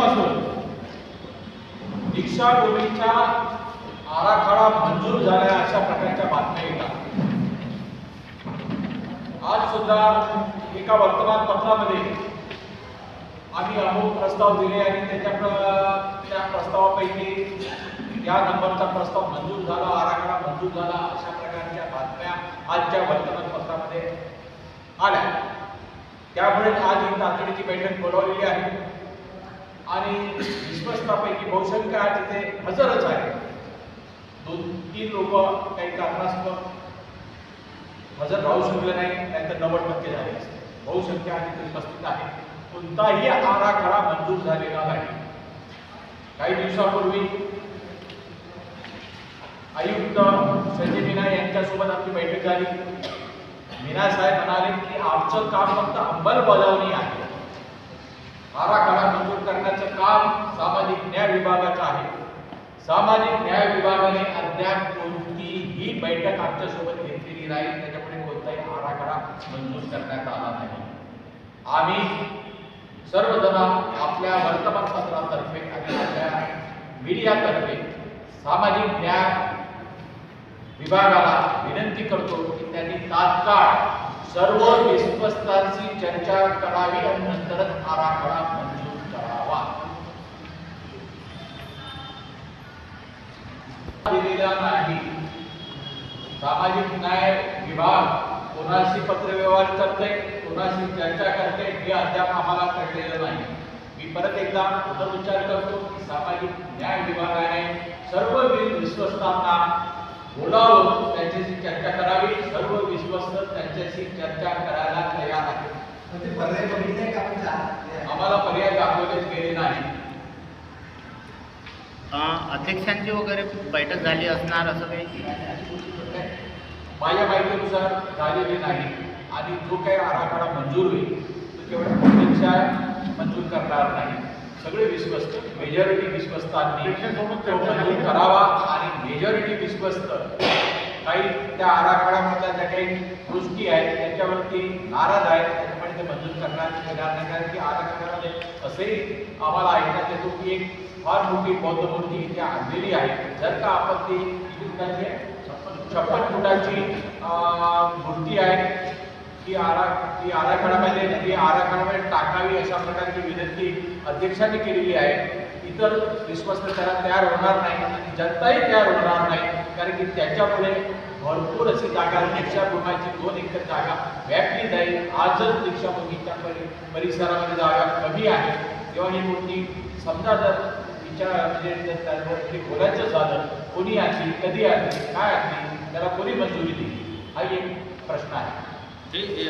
पासून. दीक्षाभूमीच्या आराखडा मंजूर झाल्या अशा प्रकारच्या बातम्या येतात. आज सुद्धा एका वर्तमानपत्रामध्ये आम्ही अमुक प्रस्ताव दिले आणि त्याच्या त्या प्रस्तावापैकी या नंबरचा प्रस्ताव मंजूर झाला आराखडा मंजूर झाला अशा प्रकारच्या बातम्या आजच्या वर्तमानपत्रामध्ये आल्या. त्यामुळे आज ही तातडीची बैठक बोलावलेली आहे. आणि विश्वस्तापैकी बहुसंख्य आहे तिथे हजरच आहे. दोन तीन लोक काही कारणास्तव हजर राहू शकले नाही नाहीतर नव्वद टक्के झाले असते. बहुसंख्या आज तिथे उपस्थित आहे. कोणताही आराखडा मंजूर झालेला नाही. काही दिवसापूर्वी आयुक्त संजय मीना यांच्यासोबत आपली बैठक झाली. मीना साहेब म्हणाले की आमचं काम फक्त अंमलबजावणी आहे. आराखडा मंजूर करण्याचं काम सामाजिक न्याय विभागाचं आहे. सामाजिक न्याय विभागाने अद्याप कोणतीही बैठक आमच्यासोबत घेतलेली नाही. त्याच्यामुळे कोणताही आराखडा मंजूर करण्यात आला नाही. आम्ही सर्वजण आपल्या वर्तमानपत्रातर्फे आणि आपल्या मीडियातर्फे सामाजिक न्याय विभागाला विनंती करतो की त्यांनी तात्काळ सर्व विश्वस्तांशी चर्चा करावी आणि नंतरच आराखडा सामाजिक न्याय विभाग कोणाशी पत्रव्यवहार करते कोणाशी चर्चा करते हे अद्याप आम्हाला कळलेलं नाही. मी परत एकदा पुनरुच्चार करतो की सामाजिक न्याय विभागाने सर्व विश्वस्तांना बोलावून त्यांच्याशी चर्चा करावी सर्व विश्वस्त त्यांच्याशी चर्चा करायला तयार जा- आम्हाला पर्याय दाखवलेच गेले नाही. अध्यक्षांची वगैरे बैठक झाली असणार असं काही माझ्या माहितीनुसार झालेली नाही. आणि जो काही आराखडा मंजूर होईल तो केवळ अध्यक्षा मंजूर करणार नाही. सगळे विश्वस्त मेजॉरिटी विश्वस्तांनी तो मंजूर करावा आणि मेजॉरिटी विश्वस्त. काही त्या आराखड्यामधल्या ज्या काही गोष्टी आहेत त्याच्यावरती नाराज आहेत त्याच्यामुळे ते मंजूर करण्यात येणार नाही. कारण की आराखड्यामध्ये तसे आम्हाला ऐकण्यात येतो की एक फार मोठी बौद्ध मूर्ती इथे आणलेली आहे. जर का आपण ती फुटाची छप्पन फुटाची मूर्ती आहे ती आरा ती आराखड्यामध्ये ती आराखड्यामध्ये टाकावी अशा प्रकारची विनंती अध्यक्षांनी केलेली आहे. इतर विश्वस्त त्याला तयार होणार नाही जनताही तयार होणार नाही कारण की त्याच्यामुळे भरपूर अशी जागा दीक्षाभूमीची दोन एकर जागा व्यापली जाईल. आजच दीक्षाभूमीच्या परि परिसरामध्ये जागा कमी आहे. तेव्हा ही मूर्ती समजा जर विचार म्हणजे त्यावरती बोलायचं झालं कोणी आणली कधी आणली काय आणली त्याला कोणी मंजुरी दिली? हा एक प्रश्न आहे. ते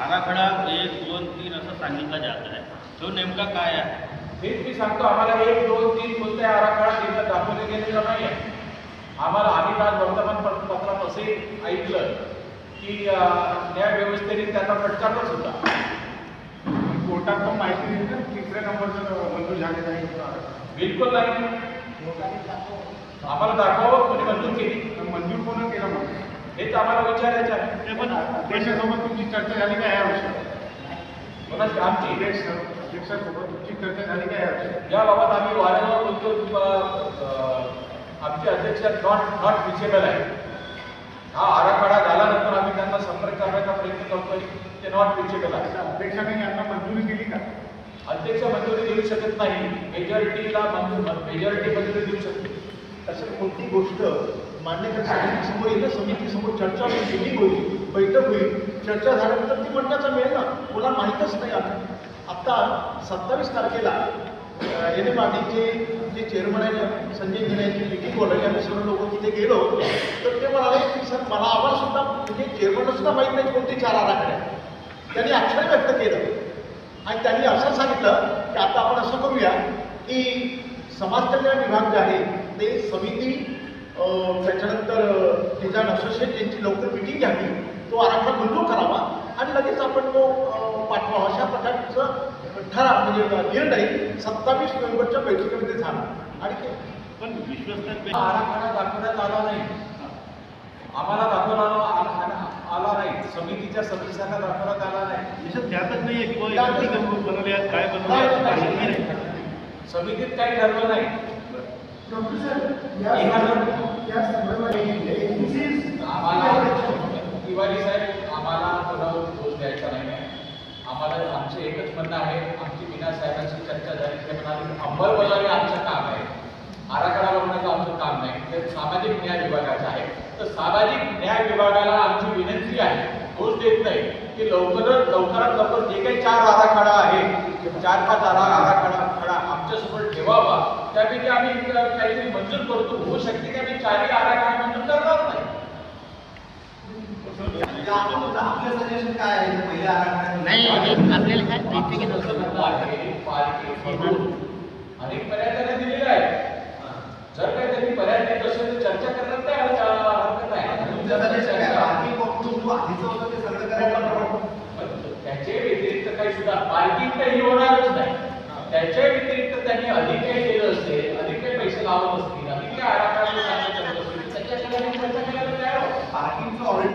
आराखडा एक दोन तीन असं सांगितलं जात आहे. तो नेमका काय आहे? हेच मी सांगतो आम्हाला एक दोन तीन कोणत्या आराखडा दिला दाखवले गेलेला नाही आहे आम्हाला आम्ही आज वर्तमान पत्रात असे ऐकलं की अं, न्याय व्यवस्थेने त्यांना फटकारलंच होता. कोर्टात पण माहिती दिली ना तिसऱ्या नंबरचं मंजूर झालेलं आहे बिलकुल नाही. आम्हाला दाखवावं कोणी मंजूर केली? मंजूर कोण केलं मग? हेच आम्हाला विचारायचं आहे. ते पण अध्यक्षासोबत तुमची चर्चा झाली काय याविषयी आमची. तुमची चर्चा झाली काय याविषयी याबाबत आम्ही वारंवार बोलतो आमचे अध्यक्ष नॉट नॉट रिचेबल आहे हा आराखडा झाल्यानंतर आम्ही त्यांना संपर्क करण्याचा प्रयत्न करतोय. ते नॉट रिचेबल आहे अध्यक्षाने यांना मंजुरी दिली का? अध्यक्ष मंजुरी देऊ शकत नाही. मेजॉरिटीला मंजूर मेजॉरिटी मंजुरी देऊ शकते असं कोणती गोष्ट मान्यता समितीसमोर येईल समितीसमोर चर्चा मिटिंग होईल बैठक होईल. चर्चा झाल्यानंतर ती म्हणण्याचा मिळेल ना? कोणा माहीतच नाही आता. आत्ता सत्तावीस तारखेला एन एम आधीचे जे चेअरमन आहे संजय मीना मिटिंग बोलायची आम्ही सर्व लोक तिथे गेलो. तर ते म्हणाले की सर मला आम्हाला सुद्धा म्हणजे चेअरमनला सुद्धा माहीत नाही कोणती चार आराखडे आहेत. त्यांनी अक्षर व्यक्त केलं. आणि त्यांनी असं सांगितलं की आता आपण असं करूया की समाज कल्याण विभाग जे आहे ते समिती त्याच्यानंतर डिझाईन असोसिएट यांची लवकर मिटिंग घ्यावी तो आराखडा मंजूर करावा आणि लगेच आपण तो पाठवा पाठवावा अशा प्रकारचं ठराव म्हणजे निर्णय सत्तावीस नोव्हेंबरच्या बैठकीमध्ये झाला. आणि पण विश्वस्तांपैकी आराखडा दाखवण्यात आला नाही. आम्हाला दाखवला आला नाही. समितीच्या सदस्यांना दाखवण्यात आला नाही. त्यातच नाही बनवले काय बनवले समितीत काही ठरलं नाही. तिवारी साहेब आम्हाला कोणावर दोष द्यायचा नाही आहे आम्हाला आमचं एकच म्हणणं आहे आमची विना साहेबांची चर्चा झाली. ते म्हणाले अंमलबजावणी आमचं काम आहे. आराखडा बनवण्याचं आमचं काम नाही. ते सामाजिक न्याय विभागाचं आहे. तर सामाजिक न्याय विभागाला आमची विनंती आहे दोष देत नाही की लवकरात लवकरात लवकर जे काही चार आराखडा आहे चार पाच आरा आराखडा खडा आमच्यासमोर ठेवावा. त्यापैकी आम्ही काहीतरी मंजूर करतो. होऊ शकते की आम्ही चारही आराखडा नाही आपल्याला काय माहिती की आणि पर्यटन दिलेलं आहे. जर काही त्यांनी पर्यटन असेल तर चर्चा करणार नाही हरकत नाही. त्याच्या व्यतिरिक्त काही सुद्धा पार्किंग काही होणारच नाही. त्याच्या व्यतिरिक्त त्यांनी अधिक काही केलं असेल अधिक काही पैसे लावत असतील अधिक काही आराखडा सांगत असतील त्याच्याकडे चर्चा करायला तयार पार्किंगचं ऑलरेडी